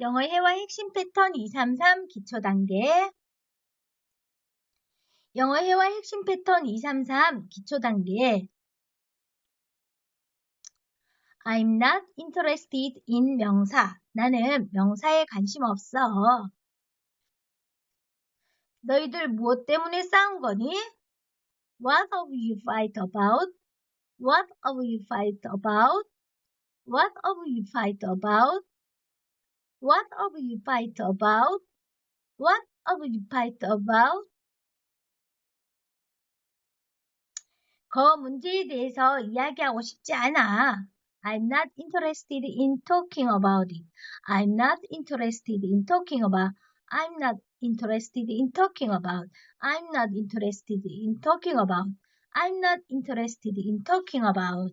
영어 회화 핵심 패턴 233 기초 단계 영어 회화 핵심 패턴 233 기초 단계 I'm not interested in 명사. 나는 명사에 관심 없어. 너희들 무엇 때문에 싸운 거니? What of you fight about? What of you fight about? What of you fight about? What of you fight about? What of you fight about? 그 문제에 대해서 이야기하고 싶지 않아. I'm not interested in talking about it. I'm not interested in talking about. I'm not interested in talking about. I'm not interested in talking about. I'm not interested in talking about.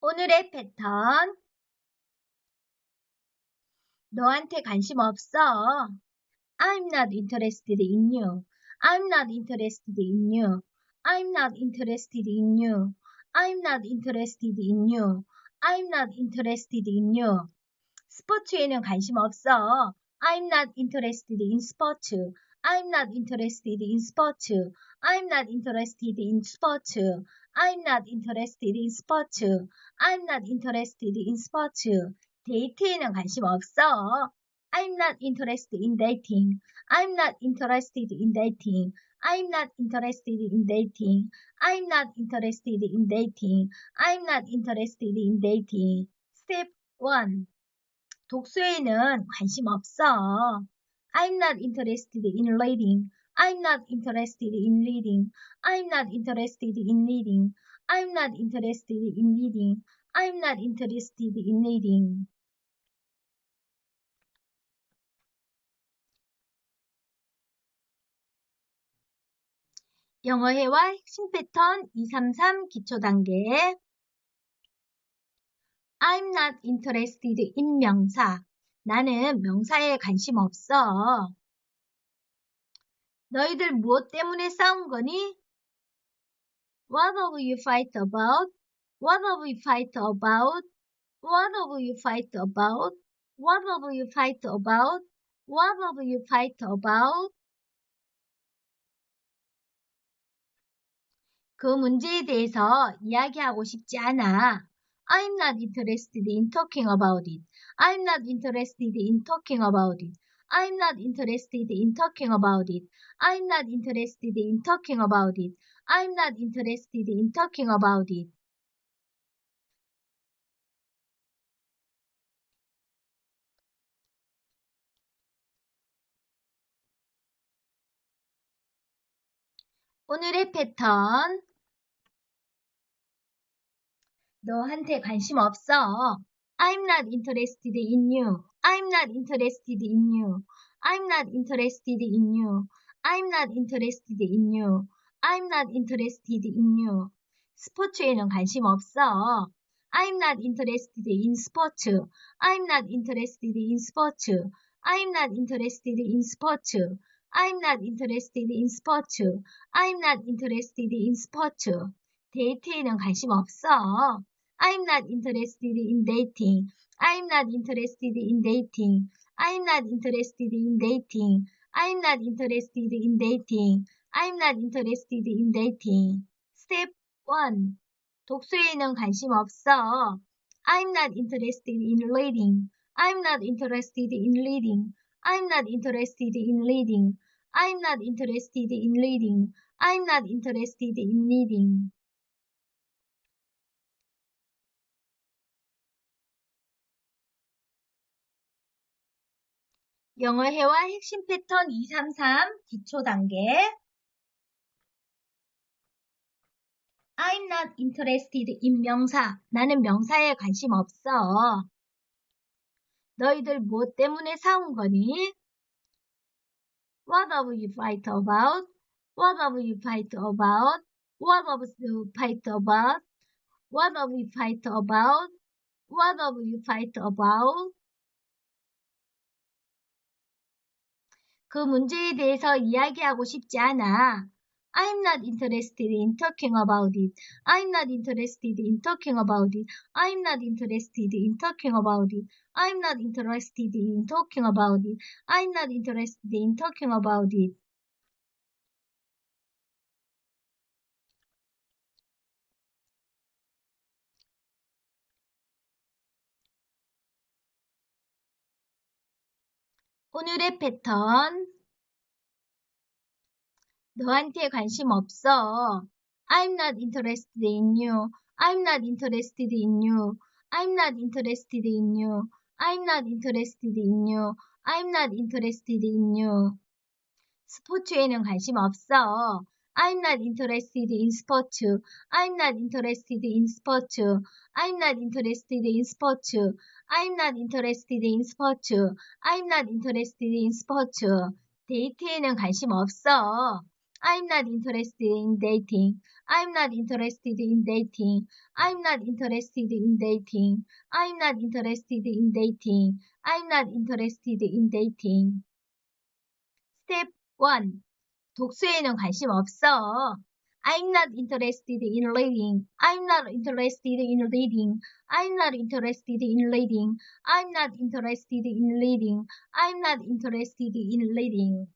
오늘의 패턴. 너한테 관심 없어. I'm not interested in you. I'm not interested in you. I'm not interested in you. I'm not interested in you. I'm not interested in you. 스포츠에는 관심 없어. I'm not interested in sports. I'm not interested in sports. I'm not interested in sports. I'm not interested in sports. I'm not interested in sports. 데이트에는 관심 없어. I'm not interested in dating. I'm not interested in dating. I'm not interested in dating. I'm not interested in dating. I'm not interested in dating. Step 1. 독서에는 관심 없어. I'm not interested in reading. I'm not interested in reading. I'm not interested in reading. I'm not interested in reading. I'm not interested in reading. 영어 회화 핵심 패턴 233 기초 단계 I'm not interested in 명사. 나는 명사에 관심 없어. 너희들 무엇 때문에 싸운 거니? What of you fight about? What of you fight about? What of you fight about? What of you fight about? What of you fight about? 그 문제에 대해서 이야기하고 싶지 않아. I'm not interested in talking about it. I'm not interested in talking about it. I'm not interested in talking about it. I'm not interested in talking about it. I'm not interested in talking about it. 오늘의 패턴. 너한테 관심 없어. I'm not interested in you. I'm not interested in you. I'm not interested in you. I'm not interested in you. I'm not interested in you. 스포츠에는 관심 없어. I'm not interested in sports. I'm not interested in sports. I'm not interested in sports. I'm not interested in sports. I'm not interested in sports. 데이트에는 관심 없어. I'm not interested in dating. I'm not interested in dating. I'm not interested in dating. I'm not interested in dating. I'm not interested in dating. Step 1. 독서에는 관심 없어. I'm not interested in reading. I'm not interested in reading. I'm not interested in reading. I'm not interested in reading. I'm not interested in reading. 영어 회화 핵심 패턴 233 기초 단계 I'm not interested in 명사. 나는 명사에 관심 없어. 너희들 무엇 때문에 싸운 거니? What have you fight about? What have you fight about? What have you fight about? What have you fight about? What have you fight about? 그 문제에 대해서 이야기하고 싶지 않아. I'm not interested in talking about it. I'm not interested in talking about it. I'm not interested in talking about it. I'm not interested in talking about it. I'm not interested in talking about it. 오늘의 패턴. 너한테 관심 없어. I'm not interested in you. I'm not interested in you. I'm not interested in you. I'm not interested in you. I'm not interested in you. 스포츠에는 관심 없어. I'm not interested in sports. I'm not interested in sports. I'm not interested in sports. I'm not interested in sports. I'm not interested in sports. 데이트에는 관심 없어. I'm not interested in dating. I'm not interested in dating. I'm not interested in dating. I'm not interested in dating. I'm not interested in dating. Step 1. 독서에는 관심 없어. I'm not interested in reading. I'm not interested in reading. I'm not interested in reading. I'm not interested in reading. I'm not interested in reading.